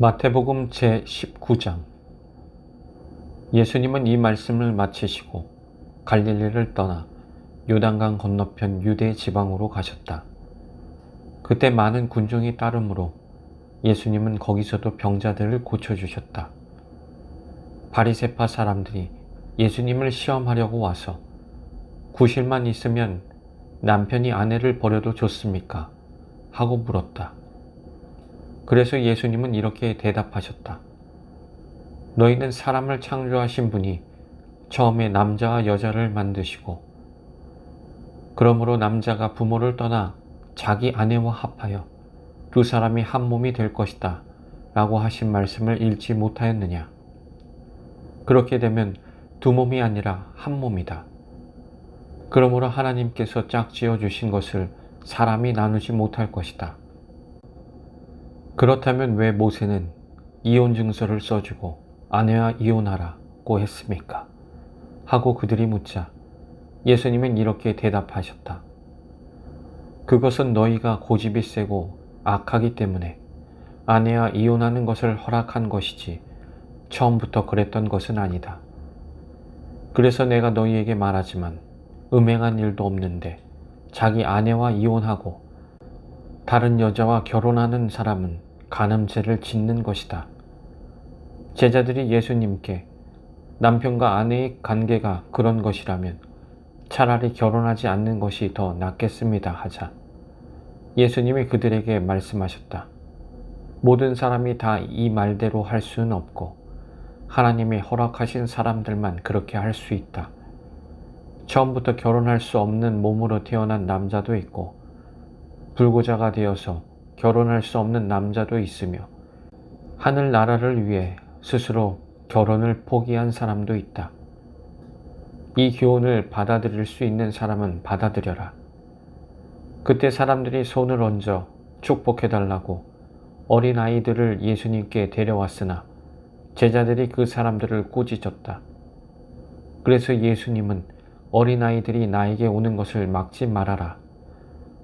마태복음 제 19장 예수님은 이 말씀을 마치시고 갈릴리를 떠나 요단강 건너편 유대 지방으로 가셨다. 그때 많은 군중이 따르므로 예수님은 거기서도 병자들을 고쳐주셨다. 바리세파 사람들이 예수님을 시험하려고 와서 구실만 있으면 남편이 아내를 버려도 좋습니까? 하고 물었다. 그래서 예수님은 이렇게 대답하셨다. 너희는 사람을 창조하신 분이 처음에 남자와 여자를 만드시고 그러므로 남자가 부모를 떠나 자기 아내와 합하여 두 사람이 한 몸이 될 것이다 라고 하신 말씀을 읽지 못하였느냐. 그렇게 되면 두 몸이 아니라 한 몸이다. 그러므로 하나님께서 짝지어 주신 것을 사람이 나누지 못할 것이다. 그렇다면 왜 모세는 이혼 증서를 써주고 아내와 이혼하라고 했습니까? 하고 그들이 묻자 예수님은 이렇게 대답하셨다. 그것은 너희가 고집이 세고 악하기 때문에 아내와 이혼하는 것을 허락한 것이지 처음부터 그랬던 것은 아니다. 그래서 내가 너희에게 말하지만 음행한 일도 없는데 자기 아내와 이혼하고 다른 여자와 결혼하는 사람은 간음죄를 짓는 것이다. 제자들이 예수님께 남편과 아내의 관계가 그런 것이라면 차라리 결혼하지 않는 것이 더 낫겠습니다 하자 예수님이 그들에게 말씀하셨다. 모든 사람이 다 이 말대로 할 수는 없고 하나님이 허락하신 사람들만 그렇게 할 수 있다. 처음부터 결혼할 수 없는 몸으로 태어난 남자도 있고 불구자가 되어서 결혼할 수 없는 남자도 있으며 하늘 나라를 위해 스스로 결혼을 포기한 사람도 있다. 이 교훈을 받아들일 수 있는 사람은 받아들여라. 그때 사람들이 손을 얹어 축복해달라고 어린아이들을 예수님께 데려왔으나 제자들이 그 사람들을 꾸짖었다. 그래서 예수님은 어린아이들이 나에게 오는 것을 막지 말아라.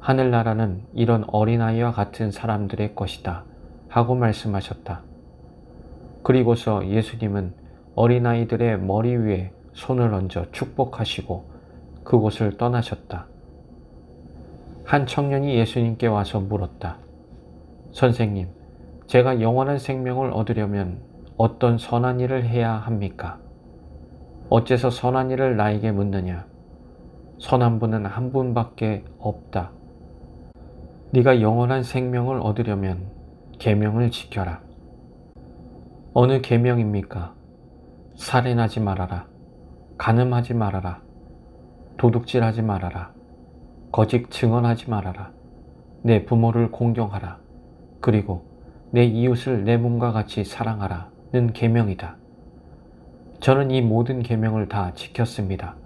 하늘나라는 이런 어린아이와 같은 사람들의 것이다. 하고 말씀하셨다. 그리고서 예수님은 어린아이들의 머리 위에 손을 얹어 축복하시고 그곳을 떠나셨다. 한 청년이 예수님께 와서 물었다. 선생님, 제가 영원한 생명을 얻으려면 어떤 선한 일을 해야 합니까? 어째서 선한 일을 나에게 묻느냐? 선한 분은 한 분밖에 없다. 네가 영원한 생명을 얻으려면 계명을 지켜라. 어느 계명입니까? 살인하지 말아라. 간음하지 말아라. 도둑질하지 말아라. 거짓 증언하지 말아라. 내 부모를 공경하라. 그리고 내 이웃을 내 몸과 같이 사랑하라는 계명이다. 저는 이 모든 계명을 다 지켰습니다.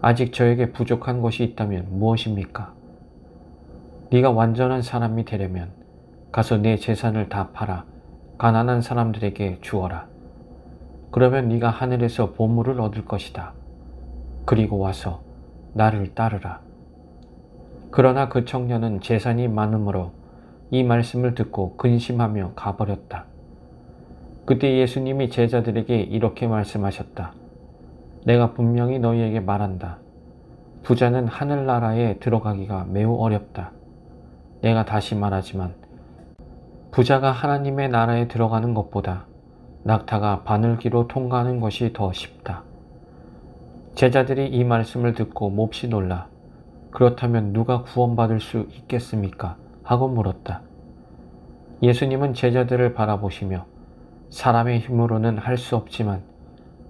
아직 저에게 부족한 것이 있다면 무엇입니까? 네가 완전한 사람이 되려면 가서 내 재산을 다 팔아 가난한 사람들에게 주어라. 그러면 네가 하늘에서 보물을 얻을 것이다. 그리고 와서 나를 따르라. 그러나 그 청년은 재산이 많으므로 이 말씀을 듣고 근심하며 가버렸다. 그때 예수님이 제자들에게 이렇게 말씀하셨다. 내가 분명히 너희에게 말한다. 부자는 하늘나라에 들어가기가 매우 어렵다. 내가 다시 말하지만 부자가 하나님의 나라에 들어가는 것보다 낙타가 바늘기로 통과하는 것이 더 쉽다. 제자들이 이 말씀을 듣고 몹시 놀라 그렇다면 누가 구원받을 수 있겠습니까? 하고 물었다. 예수님은 제자들을 바라보시며 사람의 힘으로는 할 수 없지만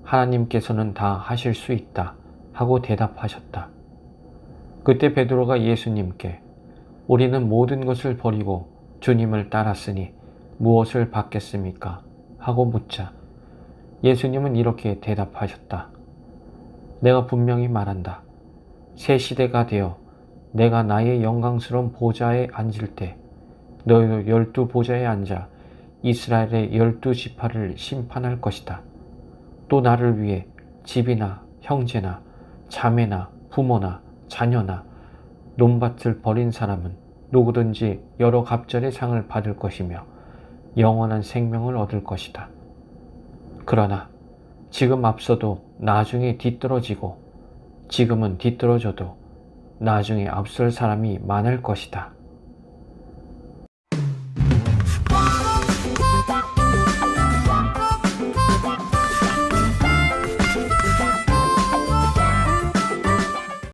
하나님께서는 다 하실 수 있다 하고 대답하셨다. 그때 베드로가 예수님께 우리는 모든 것을 버리고 주님을 따랐으니 무엇을 받겠습니까? 하고 묻자 예수님은 이렇게 대답하셨다. 내가 분명히 말한다. 새 시대가 되어 내가 나의 영광스러운 보좌에 앉을 때 너희도 열두 보좌에 앉아 이스라엘의 열두 지파를 심판할 것이다. 또 나를 위해 집이나 형제나 자매나 부모나 자녀나 논밭을 버린 사람은 누구든지 여러 갑절의 상을 받을 것이며 영원한 생명을 얻을 것이다. 그러나 지금 앞서도 나중에 뒤떨어지고 지금은 뒤떨어져도 나중에 앞설 사람이 많을 것이다.